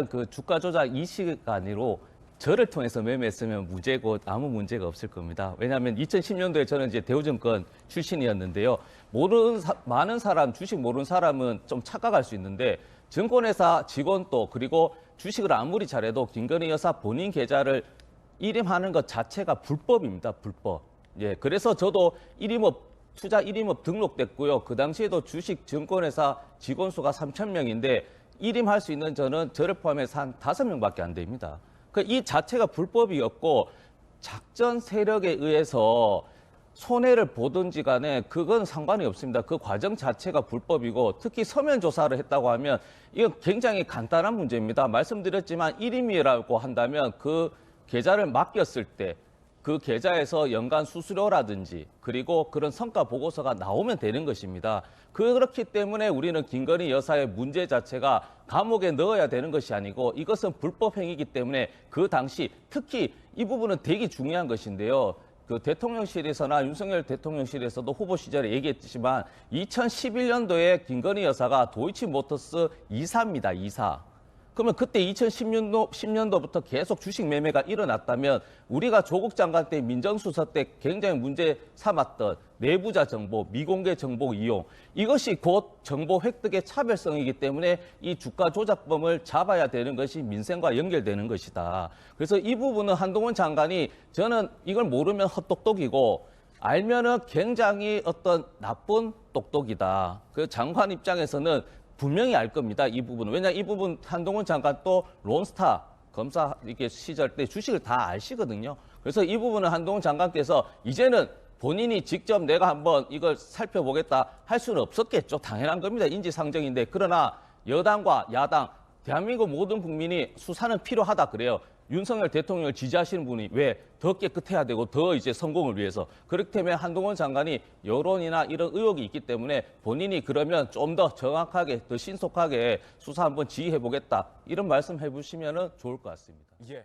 그 주가 조작 이 시간으로 저를 통해서 매매했으면 무죄고 아무 문제가 없을 겁니다. 왜냐하면 2010년도에 저는 이제 대우증권 출신이었는데요. 모르는 사- 많은 사람 주식 모르는 사람은 좀 착각할 수 있는데 증권회사 직원도 그리고 주식을 아무리 잘해도 김건희 여사 본인 계좌를 일임하는 것 자체가 불법입니다. 불법. 예, 그래서 저도 일임업 투자 일임업 등록됐고요. 그 당시에도 주식 증권회사 직원 수가 3천 명인데 일임할 수 있는 저는 저를 포함해서 한 다섯 명밖에 안 됩니다. 그이 자체가 불법이었고 작전 세력에 의해서 손해를 보든지 간에 그건 상관이 없습니다. 그 과정 자체가 불법이고 특히 서면 조사를 했다고 하면 이건 굉장히 간단한 문제입니다. 말씀드렸지만 일임이라고 한다면 그 계좌를 맡겼을 때 그 계좌에서 연간 수수료라든지 그리고 그런 성과 보고서가 나오면 되는 것입니다. 그렇기 때문에 우리는 김건희 여사의 문제 자체가 감옥에 넣어야 되는 것이 아니고 이것은 불법 행위이기 때문에 그 당시 특히 이 부분은 되게 중요한 것인데요. 그 대통령실에서나 윤석열 대통령실에서도 후보 시절에 얘기했지만 2011년도에 김건희 여사가 도이치모터스 이사입니다. 이사. 그러면 그때 2010년도 10년도부터 계속 주식 매매가 일어났다면 우리가 조국 장관 때 민정수사 때 굉장히 문제 삼았던 내부자 정보, 미공개 정보 이용 이것이 곧 정보 획득의 차별성이기 때문에 이 주가 조작범을 잡아야 되는 것이 민생과 연결되는 것이다. 그래서 이 부분은 한동훈 장관이 저는 이걸 모르면 헛똑똑이고 알면은 굉장히 어떤 나쁜 똑똑이다. 그 장관 입장에서는 분명히 알 겁니다. 이 부분은. 왜냐 이 부분 한동훈 장관 또 론스타 검사 이렇게 시절 때 주식을 다 아시거든요. 그래서 이 부분은 한동훈 장관께서 이제는 본인이 직접 내가 한번 이걸 살펴보겠다 할 수는 없었겠죠. 당연한 겁니다. 인지상정인데 그러나 여당과 야당 대한민국 모든 국민이 수사는 필요하다 그래요. 윤석열 대통령을 지지하시는 분이 왜 더 깨끗해야 되고 더 이제 성공을 위해서 그렇기 때문에 한동훈 장관이 여론이나 이런 의혹이 있기 때문에 본인이 그러면 좀 더 정확하게 더 신속하게 수사 한번 지휘해 보겠다 이런 말씀 해보시면 좋을 것 같습니다. 예.